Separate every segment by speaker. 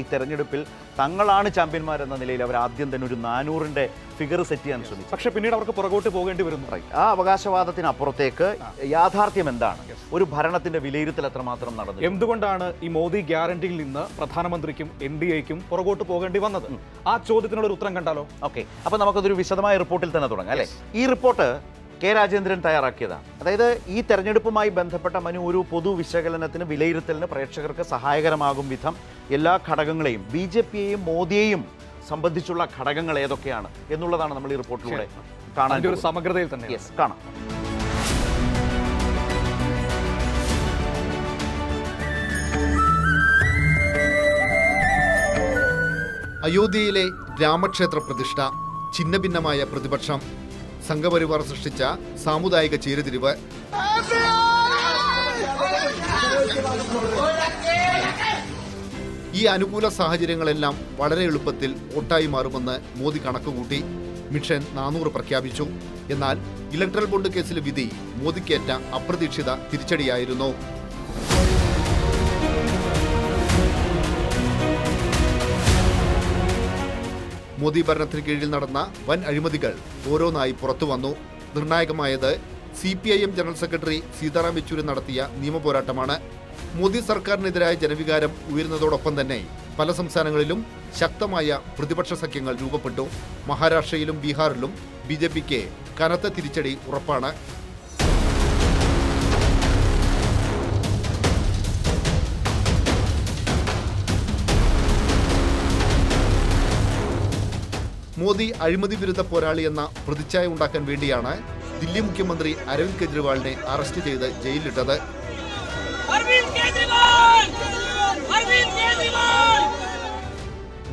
Speaker 1: ഈ തെരഞ്ഞെടുപ്പിൽ തങ്ങളാണ് ചാമ്പ്യന്മാരെന്ന നിലയിൽ അവർ ആദ്യം തന്നെ ഒരു നാനൂറിന്റെ ഫിഗർ സെറ്റ് ചെയ്യാൻ ശ്രമിച്ചു.
Speaker 2: പക്ഷേ പിന്നീട് അവർക്ക് പുറകോട്ട് പോകേണ്ടി വരുന്നു.
Speaker 1: ആ അവകാശവാദത്തിന് അവകാശവാദത്തിനപ്പുറത്തേക്ക് യാഥാർത്ഥ്യം എന്താണ്? ഒരു ഭരണത്തിന്റെ വിലയിരുത്തൽ എത്രമാത്രം നടന്നു
Speaker 2: എന്തുകൊണ്ടാണ് ഈ മോദി ഗ്യാരണ്ടിയിൽ നിന്ന് പ്രധാനമന്ത്രിക്കും എൻ ഡി എക്കും പുറകോട്ട് പോകേണ്ടി വന്നത്? ആ ചോദ്യത്തിനുള്ള ഒരു ഉത്തരം കണ്ടാലോ?
Speaker 1: ഓക്കെ അപ്പൊ നമുക്കതൊരു വിശദമായ റിപ്പോർട്ടിൽ തന്നെ തുടങ്ങാം അല്ലേ? ഈ റിപ്പോർട്ട് കെ രാജേന്ദ്രൻ തയ്യാറാക്കിയതാണ്. അതായത് ഈ തെരഞ്ഞെടുപ്പുമായി ബന്ധപ്പെട്ട മനു ഒരു പൊതു വിശകലനത്തിന് വിലയിരുത്തലിന് പ്രേക്ഷകർക്ക് സഹായകരമാകും വിധം എല്ലാ ഘടകങ്ങളെയും ബി ജെ പിയെയും മോദിയെയും സംബന്ധിച്ചുള്ള ഘടകങ്ങൾ ഏതൊക്കെയാണ് എന്നുള്ളതാണ് നമ്മൾ ഈ റിപ്പോർട്ടിലൂടെ കാണാൻ
Speaker 2: ഒരു സമഗ്രതയിൽ തന്നെ
Speaker 1: യെസ് കാണാം.
Speaker 3: അയോധ്യയിലെ രാമക്ഷേത്ര പ്രതിഷ്ഠ ഛിന്നഭിന്നമായ പ്രതിപക്ഷം സംഘപരിവാർ സൃഷ്ടിച്ച സാമുദായിക ചേരുതിരിവ്. ഈ അനുകൂല സാഹചര്യങ്ങളെല്ലാം വളരെ എളുപ്പത്തിൽ വോട്ടായി മാറുമെന്ന് മോദി കണക്കുകൂട്ടി. മിഷൻ നാനൂറ് പ്രഖ്യാപിച്ചു. എന്നാൽ ഇലക്ട്രൽ ബോണ്ട് കേസിലെ വിധി മോദിക്കേറ്റ അപ്രതീക്ഷിത തിരിച്ചടിയായിരുന്നു. മോദി ഭരണത്തിന് കീഴിൽ നടന്ന വൻ അഴിമതികൾ ഓരോന്നായി പുറത്തുവന്നു നിർണായകമായത് C P I M general secretary Sitaram Yechury നടത്തിയ നിയമപോരാട്ടമാണ് മോദി സർക്കാരിനെതിരായ ജനവികാരം ഉയരുന്നതോടൊപ്പം തന്നെ പല സംസ്ഥാനങ്ങളിലും ശക്തമായ പ്രതിപക്ഷ സഖ്യങ്ങൾ രൂപപ്പെട്ടു. മഹാരാഷ്ട്രയിലും ബീഹാറിലും ബി ജെ പിക്ക് കനത്ത തിരിച്ചടി ഉറപ്പാണ്. മോദി അഴിമതി വിരുദ്ധ പോരാളി എന്ന പ്രതിച്ഛായ ഉണ്ടാക്കാൻ വേണ്ടിയാണ് ദില്ലി മുഖ്യമന്ത്രി അരവിന്ദ് കെജ്രിവാളിനെ അറസ്റ്റ് ചെയ്ത് ജയിലിലിട്ടത്.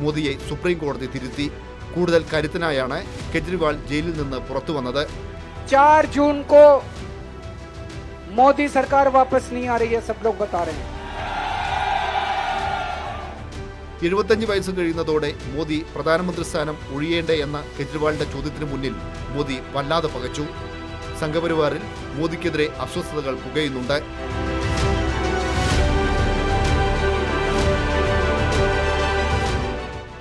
Speaker 3: മോദിയെ സുപ്രീം കോടതി തിരുത്തി. കൂടുതൽ കരുത്തനായാണ് കെജ്രിവാൾ ജയിലിൽ നിന്ന് പുറത്തു വന്നത്.
Speaker 4: ചാർ ജൂൺ കോ മോദി സർക്കാർ വാപ്പസ് നീ ആ
Speaker 3: എഴുപത്തഞ്ച് വയസ്സ് കഴിയുന്നതോടെ മോദി പ്രധാനമന്ത്രി സ്ഥാനം ഒഴിയേണ്ടേ എന്ന കെജ്രിവാളിന്റെ ചോദ്യത്തിന് മുന്നിൽ മോദി വല്ലാതെ പകച്ചു. സംഘപരിവാറിൽ മോദിക്കെതിരെ അസ്വസ്ഥതകൾ പുകയുന്നുണ്ട്.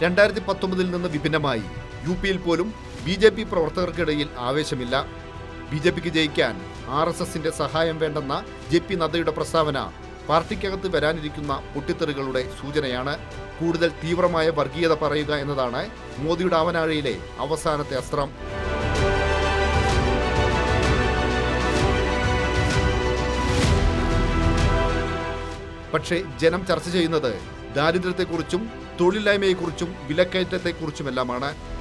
Speaker 3: രണ്ടായിരത്തി പത്തൊമ്പതിൽ നിന്ന് വിഭിന്നമായി. യു പിയിൽ പോലും ബി ജെ പി പ്രവർത്തകർക്കിടയിൽ ആവേശമില്ല. ബി ജെ പിക്ക് ജയിക്കാൻ ആർ എസ് എസിന്റെ സഹായം വേണ്ടെന്ന ജെ പി നദ്ദയുടെ പ്രസ്താവന പാർട്ടിക്കകത്ത് വരാനിരിക്കുന്ന പൊട്ടിത്തെറികളുടെ സൂചനയാണ് കൂടുതൽ തീവ്രമായ വർഗീയത പറയുക എന്നതാണ് മോദിയുടെ അവനാഴിയിലെ അവസാനത്തെ അസ്ത്രം. പക്ഷേ ജനം ചർച്ച ചെയ്യുന്നത് ദാരിദ്ര്യത്തെക്കുറിച്ചും തൊഴിലില്ലായ്മയെക്കുറിച്ചും വിലക്കയറ്റത്തെക്കുറിച്ചുമെല്ലാമാണ്